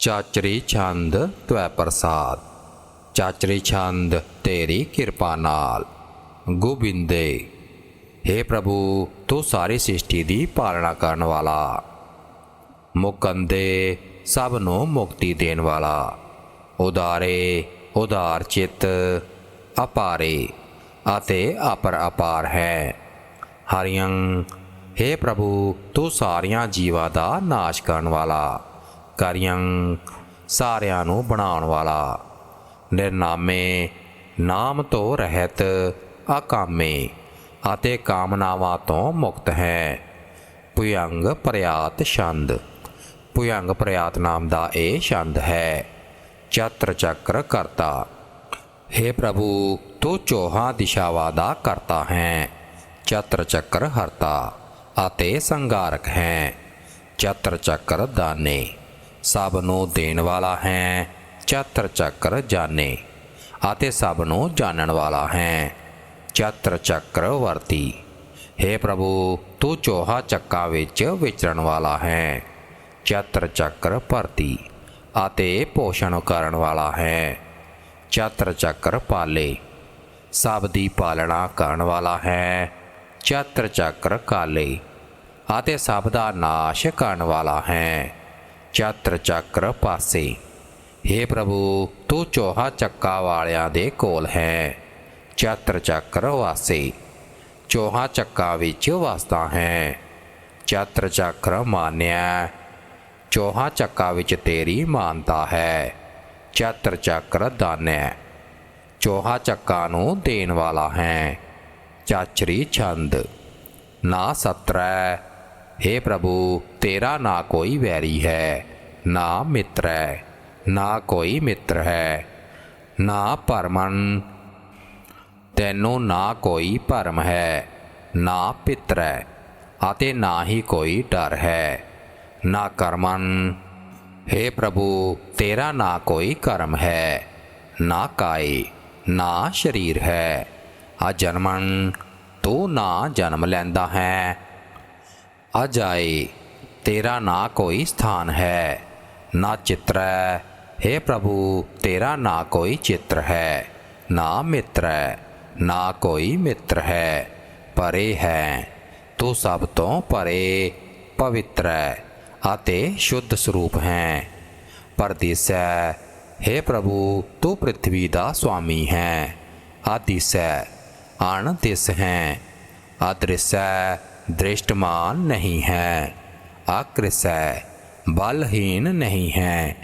ਚਾਚਰੀ ਛੰਦ ਤਵੈ ਪ੍ਰਸਾਦ। ਚਾਚਰੀ ਛੰਦ, ਤੇਰੀ ਕਿਰਪਾ ਨਾਲ। ਗੋਬਿੰਦੇ हे ਪ੍ਰਭੂ, ਤੂੰ ਸਾਰੀ ਸ੍ਰਿਸ਼ਟੀ ਦੀ ਪਾਲਣਾ ਕਰਨ ਵਾਲਾ। ਮੁਕੰਦੇ, ਸਭ ਨੂੰ ਮੁਕਤੀ ਦੇਣ ਵਾਲਾ। ਉਦਾਰੇ, ਉਦਾਰ ਚਿੱਤ, ਅਪਾਰੇ ਅਤੇ ਅਪਰ ਅਪਾਰ ਹੈ। ਹਰਿਯੰ हे ਪ੍ਰਭੂ, ਤੂੰ ਸਾਰੀਆਂ ਜੀਵਾਂ ਦਾ ਨਾਸ਼ ਕਰਨ ਵਾਲਾ। ਕਰਿਯੰ ਸਾਰਿਆਂ ਨੂੰ ਬਣਾਉਣ ਵਾਲਾ। ਨਿਰਨਾਮੇ ਨਾਮ ਤੋਂ ਰਹਿਤ ਅਕਾਮੇ ਅਤੇ ਕਾਮਨਾਵਾਂ ਤੋਂ ਮੁਕਤ ਹੈ। ਪੁਯੰਗ ਪ੍ਰਯਾਤ ਛੰਦ। ਪੁਯੰਗ ਪ੍ਰਯਾਤ ਨਾਮ ਦਾ ਇਹ ਛੰਦ ਹੈ, ਚਤਰ ਚੱਕਰ ਕਰਤਾ। हे ਪ੍ਰਭੂ, ਤੂੰ ਚੋਹਾਂ ਦਿਸ਼ਾਵਾਂ ਦਾ ਕਰਤਾ ਹੈ, ਚਤਰ ਚੱਕਰ ਹਰਤਾ ਅਤੇ ਸੰਗਾਰਕ ਹੈ, ਚਤਰ ਚੱਕਰ ਦਾਨੇ। ਸਭ ਨੂੰ ਦੇਣ ਵਾਲਾ ਹੈ, ਚਤਰ ਚੱਕਰ ਜਾਣੇ, ਅਤੇ ਸਭ ਨੂੰ ਜਾਣਨ ਵਾਲਾ ਹੈ। ਚਤਰ ਚੱਕਰ ਵਰਤੀ हे ਪ੍ਰਭੂ, ਤੂੰ ਚੋਹਾ ਚੱਕਾਂ ਵਿੱਚ ਵਿਚਰਨ ਵਾਲਾ ਹੈ। ਚਤਰ ਚੱਕਰ ਭਰਤੀ, ਅਤੇ ਪੋਸ਼ਣ ਕਰਨ ਵਾਲਾ ਹੈ। ਚਤਰ ਚੱਕਰ ਪਾਲੇ, ਸਭ ਦੀ ਪਾਲਣਾ ਕਰਨ ਵਾਲਾ ਹੈ। ਚਤਰ ਚੱਕਰ ਕਾਲੇ, ਅਤੇ ਸਭ ਦਾ ਨਾਸ਼ ਕਰਨ ਵਾਲਾ ਹੈ। ਚਤਰ ਚੱਕਰ ਪਾਸੇ। हे ਪ੍ਰਭੂ, ਤੂੰ ਚੋਹਾ ਚੱਕਾ ਵਾਲਿਆਂ ਦੇ ਕੋਲ ਹੈ। ਚਤਰ ਚੱਕਰ ਵਾਸੇ। ਚੋਹਾ ਚੱਕਾ ਵਿੱਚ ਵਸਦਾ ਹੈ। ਚਤਰ ਚੱਕਰ ਮਾਨਿਆ। ਚੋਹਾ ਚੱਕਾ ਵਿੱਚ ਤੇਰੀ ਮਾਨਤਾ ਹੈ। ਚਤਰ ਚੱਕਰ ਦਾਨੈ। ਚੋਹਾ ਚੱਕਾ ਨੂੰ ਦੇਣ ਵਾਲਾ ਹੈ। ਚਾਚਰੀ ਛੰਦ। ਨਾ ਸਤਰੈ। हे ਪ੍ਰਭੂ, ਤੇਰਾ ਨਾ ਕੋਈ ਵੈਰੀ ਹੈ, ਨਾ ਮਿੱਤਰ ਹੈ, ਨਾ ਕੋਈ ਮਿੱਤਰ ਹੈ, ਨਾ ਭਰਮਨ। ਤੈਨੂੰ ਨਾ ਕੋਈ ਭਰਮ ਹੈ, ਨਾ ਪਿੱਤਰ ਹੈ, ਅਤੇ ਨਾ ਹੀ ਕੋਈ ਡਰ ਹੈ, ਨਾ ਕਰਮਨ। हे ਪ੍ਰਭੂ, ਤੇਰਾ ਨਾ ਕੋਈ ਕਰਮ ਹੈ, ਨਾ ਕਾਏ, ਨਾ ਸ਼ਰੀਰ ਹੈ। ਆ ਜਨਮਨ ਤੂੰ ਨਾ ਜਨਮ ਲੈਂਦਾ ਹੈ। ਅਜਾਏ ਤੇਰਾ ਨਾ ਕੋਈ ਸਥਾਨ ਹੈ, ਨਾ ਚਿੱਤਰੈ। हे ਪ੍ਰਭੂ, ਤੇਰਾ ਨਾ ਕੋਈ ਚਿੱਤਰ ਹੈ, ਨਾ ਮਿੱਤਰ ਹੈ ਨਾ ਕੋਈ ਮਿੱਤਰ ਹੈ, ਪਰੇ ਹੈ। ਤੂੰ ਸਭ ਤੋਂ ਪਰੇ, ਪਵਿੱਤਰ ਹੈ ਅਤੇ ਸ਼ੁੱਧ ਸਰੂਪ ਹੈ। ਪਰਦੇਸੈ हे ਪ੍ਰਭੂ, ਤੂੰ ਪ੍ਰithvi ਦਾ ਸੁਆਮੀ ਹੈ। ਆਦਿਸੈ ਅਣ ਤਿਸ ਹੈ। ਅਦ੍ਰਿਸੈ ਦ੍ਰਿਸ਼ਟਮਾਨ ਨਹੀਂ ਹੈ ਆਕ੍ਰਿਸੈ ਬਲਹੀਨ ਨਹੀਂ ਹੈ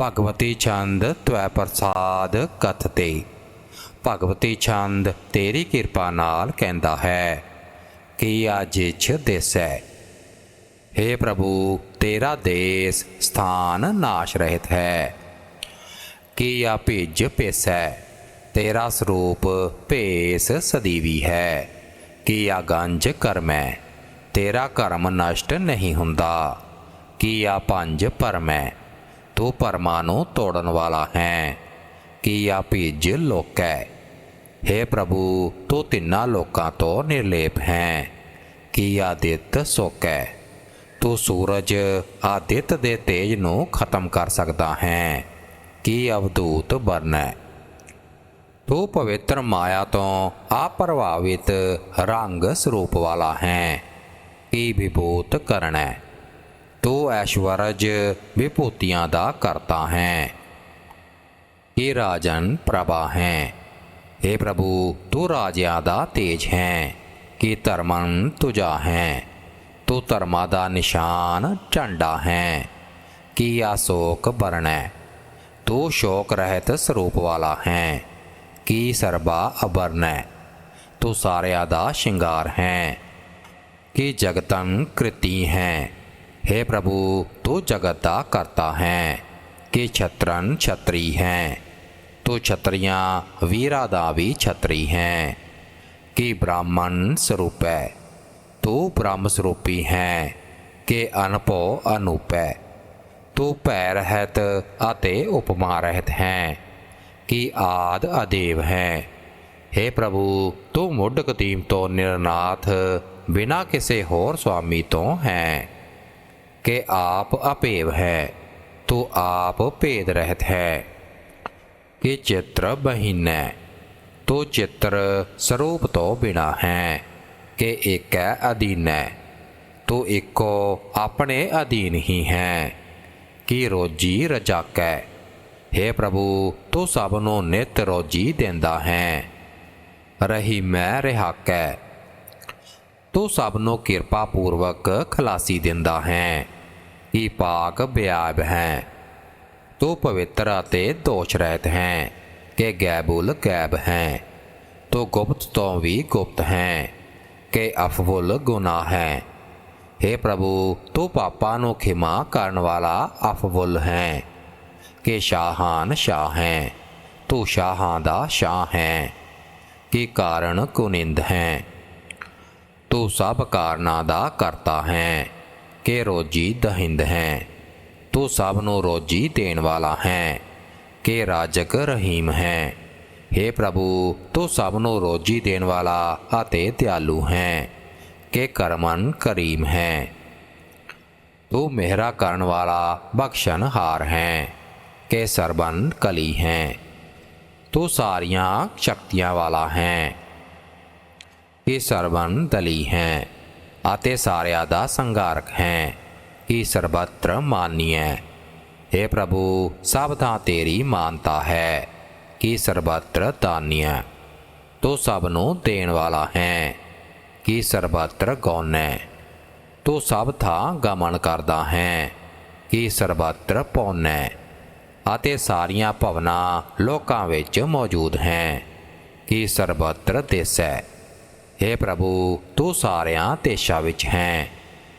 ਭਗਵਤੀ ਛੰਦ ਤਵੈ ਪ੍ਰਸਾਦ ਕਥਤੇ ਭਗਵਤੀ ਛੰਦ ਤੇਰੀ ਕਿਰਪਾ ਨਾਲ ਕਹਿੰਦਾ ਹੈ ਕਿ ਆਜਿਛ ਦੇਸੈ हे ਪ੍ਰਭੂ ਤੇਰਾ ਦੇਸ ਸਥਾਨ ਨਾਸ਼ ਰਹਿਤ ਹੈ ਕੀ ਆ ਭੇਜ ਪੇਸੈ ਤੇਰਾ ਸਰੂਪ ਭੇਸ ਸਦੀਵੀ ਹੈ ਕੀ ਆ ਗੰਜ ਕਰਮੈ ਤੇਰਾ ਕਰਮ ਨਸ਼ਟ ਨਹੀਂ ਹੁੰਦਾ। ਕੀ ਆ ਪੰਜ ਪਰਮੈ ਤੂੰ ਪਰਮਾਂ ਨੂੰ ਤੋੜਨ ਵਾਲਾ ਹੈ। ਕੀ ਆ ਭੇਜ ਲੋਕੈ हे ਪ੍ਰਭੂ, ਤੂੰ ਤਿੰਨਾਂ ਲੋਕਾਂ ਤੋਂ ਨਿਰਲੇਪ ਹੈ। ਕੀ ਆਦਿਤ ਸੋਕੈ ਤੂੰ ਸੂਰਜ ਆਦਿਤ ਦੇ ਤੇਜ ਨੂੰ ਖਤਮ ਕਰ ਸਕਦਾ ਹੈ। ਕੀ ਅਵਧੂਤ ਬਰਨੈ ਤੂੰ ਪਵਿੱਤਰ ਮਾਇਆ ਤੋਂ ਆਪਰਭਾਵਿਤ ਰੰਗ ਸਰੂਪ ਵਾਲਾ ਹੈ ਕੀ ਵਿਭੂਤ ਕਰਨੈ ਤੂੰ ਐਸ਼ਵਰਜ ਵਿਭੂਤੀਆਂ ਦਾ ਕਰਤਾ ਹੈ ਕੀ ਰਾਜਨ ਪ੍ਰਭਾ ਹੈ हे ਪ੍ਰਭੂ ਤੂੰ ਰਾਜਿਆਂ ਦਾ ਤੇਜ ਹੈ ਕੀ ਧਰਮੰ ਤੁਜਾ ਹੈ ਤੂੰ ਧਰਮਾ ਦਾ ਨਿਸ਼ਾਨ ਝੰਡਾ ਹੈ ਕੀ ਆਸੋਕ ਬਰਣੈ ਤੂੰ ਸ਼ੋਕ ਰਹਿਤ ਸਰੂਪ ਵਾਲਾ ਹੈ ਕੀ ਸਰਬਾ ਅਬਰਨੈ ਤੂੰ ਸਾਰਿਆਂ ਦਾ ਸ਼ਿੰਗਾਰ ਹੈ ਕੀ ਜਗਤੰ ਕ੍ਰਿਤੀ ਹੈ हे ਪ੍ਰਭੂ ਤੂੰ ਜਗਤ ਦਾ ਕਰਤਾ ਹੈ ਕਿ ਛਤਰਨ ਛਤਰੀ ਹੈ ਤੂੰ ਛਤਰੀਆਂ ਵੀਰਾ ਦਾ ਵੀ ਛਤਰੀ ਹੈ ਕਿ ਬ੍ਰਾਹਮਣ ਸਰੂਪ ਹੈ ਤੂੰ ਬ੍ਰਹਮ ਸਰੂਪੀ ਹੈ ਕਿ ਅਨਪੋ ਅਨੂਪੈ ਤੂੰ ਭੈ ਰਹਿਤ ਅਤੇ ਉਪਮਾ ਰਹਿਤ ਹੈ ਕਿ ਆਦ ਅਦੇਵ ਹੈ हे ਪ੍ਰਭੂ ਤੂੰ ਮੁੱਢ ਕਦੀਮ ਤੋਂ ਨਿਰਨਾਥ ਬਿਨਾ ਕਿਸੇ ਹੋਰ ਸੁਆਮੀ ਤੋਂ ਹੈ ਕਿ ਆਪ ਅਪੇਵ ਹੈ ਤੂੰ ਆਪ ਭੇਦ ਰਹਿਤ ਹੈ ਕਿ ਚਿੱਤਰ ਬਹੀਨੈ ਤੂੰ ਚਿੱਤਰ ਸਰੂਪ ਤੋਂ ਬਿਨਾ ਹੈ ਕਿ ਏਕੈ ਅਧੀਨੈ ਤੂੰ ਇੱਕੋ ਆਪਣੇ ਅਧੀਨ ਹੀ ਹੈ ਕਿ ਰੋਜੀ ਰਜਾਕੈ हे ਪ੍ਰਭੂ, ਤੂੰ ਸਭ ਨੂੰ ਨਿਤ ਰੋਜੀ ਦਿੰਦਾ ਹੈ। ਰਹੀ ਮੈਂ ਰਿਹਾਕੈ ਤੂੰ ਸਭ ਨੂੰ ਕਿਰਪਾ ਪੂਰਵਕ ਖਲਾਸੀ ਦਿੰਦਾ ਹੈ। ਕਿ ਪਾਕ ਬਿਆਬ ਹੈ। ਤੂੰ ਪਵਿੱਤਰ ਅਤੇ ਦੋਸ਼ ਰਹਿਤ ਹੈ ਕਿ ਗੈਬੁਲ ਗੈਬ ਹੈ। ਤੂੰ ਗੁਪਤ ਤੋਂ ਵੀ ਗੁਪਤ ਹੈ ਕਿ ਅਫਵੁਲ ਗੁਨਾਹ ਹੈ। हे ਪ੍ਰਭੂ, ਤੂੰ ਪਾਪਾਂ ਨੂੰ ਖਿਮਾ ਕਰਨ ਵਾਲਾ ਅਫਵੁਲ ਹੈ। ਕਿ ਸ਼ਾਹਾਨ ਸ਼ਾਹ ਹੈ ਤੂੰ ਸ਼ਾਹਾਂ ਦਾ ਸ਼ਾਹ ਹੈ ਕਿ ਕਾਰਨ ਕੁਨਿੰਦ ਹੈ ਤੂੰ ਸਭ ਕਾਰਨਾਂ ਦਾ ਕਰਤਾ ਹੈ ਕਿ ਰੋਜੀ ਦਹਿੰਦ ਹੈ ਤੂੰ ਸਭ ਨੂੰ ਰੋਜੀ ਦੇਣ ਵਾਲਾ ਹੈ ਕਿ ਰਾਜਕ ਰਹੀਮ ਹੈ हे ਪ੍ਰਭੂ ਤੂੰ ਸਭ ਨੂੰ ਰੋਜੀ ਦੇਣ ਵਾਲਾ ਅਤੇ ਦਿਆਲੂ ਹੈ ਕਿ ਕਰਮਨ ਕਰੀਮ ਹੈ ਤੂੰ ਮਿਹਰਾ ਕਰਨ ਵਾਲਾ ਬਖਸ਼ਨ ਹਾਰ ਹੈ ਕਿ ਸਰਬਨ ਕਲੀ ਹੈ। ਤੂੰ ਸਾਰੀਆਂ ਸ਼ਕਤੀਆਂ ਵਾਲਾ ਹੈ। ਕਿ ਸਰਬਨ ਦਲੀ ਹੈ ਅਤੇ ਸਾਰਿਆਂ ਦਾ ਸੰਘਾਰਕ ਹੈ। ਕਿ ਸਰਬੱਤਰ ਮਾਨੀਐ हे ਪ੍ਰਭੂ, ਸਭ ਥਾਂ ਤੇਰੀ ਮਾਨਤਾ ਹੈ। ਕਿ ਸਰਬੱਤਰ ਦਾਨੀਐ ਤੂੰ ਸਭ ਨੂੰ ਦੇਣ ਵਾਲਾ ਹੈ। ਕਿ ਸਰਬੱਤਰ ਗੌਨੈ ਤੂੰ ਸਭ ਥਾਂ ਗਮਨ ਕਰਦਾ ਹੈ। ਕਿ ਸਰਬੱਤਰ ਪੌਨੈ ਅਤੇ ਸਾਰੀਆਂ ਭਵਨਾਂ ਲੋਕਾਂ ਵਿੱਚ ਮੌਜੂਦ ਹੈ ਕਿ ਸਰਬੱਤਰ ਦੇਸ ਹੈ। हे ਪ੍ਰਭੂ, ਤੂੰ ਸਾਰਿਆਂ ਦੇਸ਼ਾਂ ਵਿੱਚ ਹੈ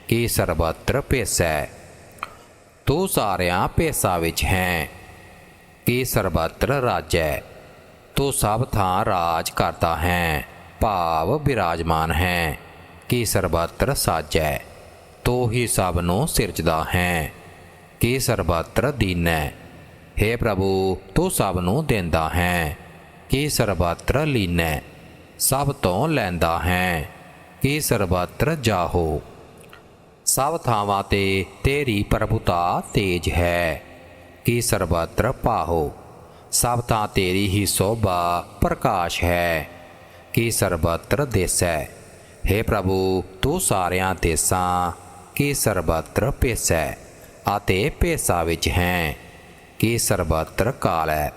ਕਿ ਸਰਬੱਤਰ ਭੇਸੈ ਤੂੰ ਸਾਰਿਆਂ ਭੇਸਾਂ ਵਿੱਚ ਹੈ ਕਿ ਸਰਬੱਤਰ ਰਾਜ ਹੈ। ਤੂੰ ਸਭ ਥਾਂ ਰਾਜ ਕਰਦਾ ਹੈ, ਭਾਵ ਬਿਰਾਜਮਾਨ ਹੈ ਕਿ ਸਰਬੱਤਰ ਸਾਜੈ ਤੂੰ ਹੀ ਸਭ ਨੂੰ ਸਿਰਜਦਾ ਹੈ ਕਿ ਸਰਬੱਤਰ ਹੈ। हे ਪ੍ਰਭੂ, ਤੂੰ ਸਭ ਨੂੰ ਦਿੰਦਾ ਹੈ। ਕਿ ਸਰਬੱਤਰ ਲੀਨੈ, ਸਭ ਤੋਂ ਲੈਂਦਾ ਹੈ। ਕਿ ਸਰਬੱਤਰ ਜਾਹੋ। ਸਭ ਥਾਵਾਂ ਤੇ ਤੇਰੀ ਪ੍ਰਭੁਤਾ ਤੇਜ ਹੈ। ਕਿ ਸਰਬੱਤਰ ਪਾਹੋ। ਸਭ ਤਾਂ ਤੇਰੀ ਹੀ ਸੋਭਾ ਪ੍ਰਕਾਸ਼ ਹੈ। ਕਿ ਸਰਬੱਤਰ ਦੇਸੈ। हे ਪ੍ਰਭੂ, ਤੂੰ ਸਾਰਿਆਂ ਦੇਸਾਂ ਕਿ ਸਰਬੱਤਰ ਪੇਸੈ ਅਤੇ ਪੇਸਾ ਵਿੱਚ ਹੈ। ਕਿ ਸਰਬੱਤਰ ਕਾਲ ਹੈ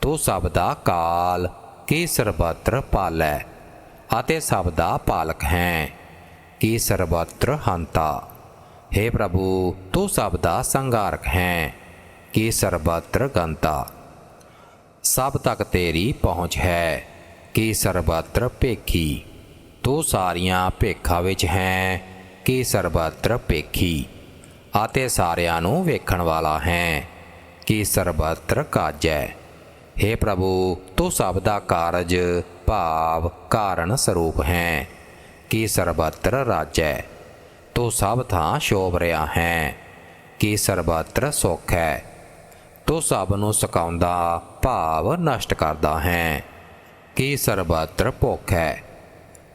ਤੂੰ ਸਭ ਦਾ ਕਾਲ ਕਿ ਸਰਬੱਤਰ ਪਾਲੈ, ਅਤੇ ਸਭ ਦਾ ਪਾਲਕ ਹੈ ਕਿ ਸਰਬੱਤਰ ਹੰਤਾ। हे ਪ੍ਰਭੂ, ਤੂੰ ਸਭ ਦਾ ਸੰਗਾਰਕ ਹੈ ਕਿ ਸਰਬੱਤਰ ਗੰਤਾ। ਸਭ ਤੱਕ ਤੇਰੀ ਪਹੁੰਚ ਹੈ ਕਿ ਸਰਬੱਤਰ ਭੇਖੀ। ਤੂੰ ਸਾਰੀਆਂ ਭੇਖਾਂ ਵਿੱਚ ਹੈ ਕਿ ਸਰਬੱਤਰ ਭੇਖੀ, ਅਤੇ ਸਾਰਿਆਂ ਨੂੰ ਵੇਖਣ ਵਾਲਾ ਹੈ। ਕਿ ਸਰਬੱਤਰ ਕਾਜੈ। हे ਪ੍ਰਭੂ, ਤੂੰ ਸਭ ਦਾ ਕਾਰਜ ਭਾਵ ਕਾਰਨ ਸਰੂਪ ਹੈ ਕਿ ਸਰਬੱਤਰ ਰਾਜੈ। ਤੂੰ ਸਭ ਥਾਂ ਸ਼ੋਭ ਰਿਹਾ ਹੈ ਕਿ ਸਰਬੱਤਰ ਸੁਖ ਹੈ। ਤੂੰ ਸਭ ਨੂੰ ਸਕਾਉਂਦਾ, ਭਾਵ ਨਸ਼ਟ ਕਰਦਾ ਹੈ ਕਿ ਸਰਬੱਤਰ ਭੁੱਖ ਹੈ।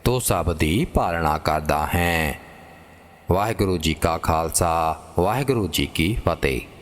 ਤੂੰ ਸਭ ਦੀ ਪਾਲਣਾ ਕਰਦਾ ਹੈ। ਵਾਹਿਗੁਰੂ ਜੀ ਕਾ ਖਾਲਸਾ, ਵਾਹਿਗੁਰੂ ਜੀ ਕੀ ਫਤਿਹ।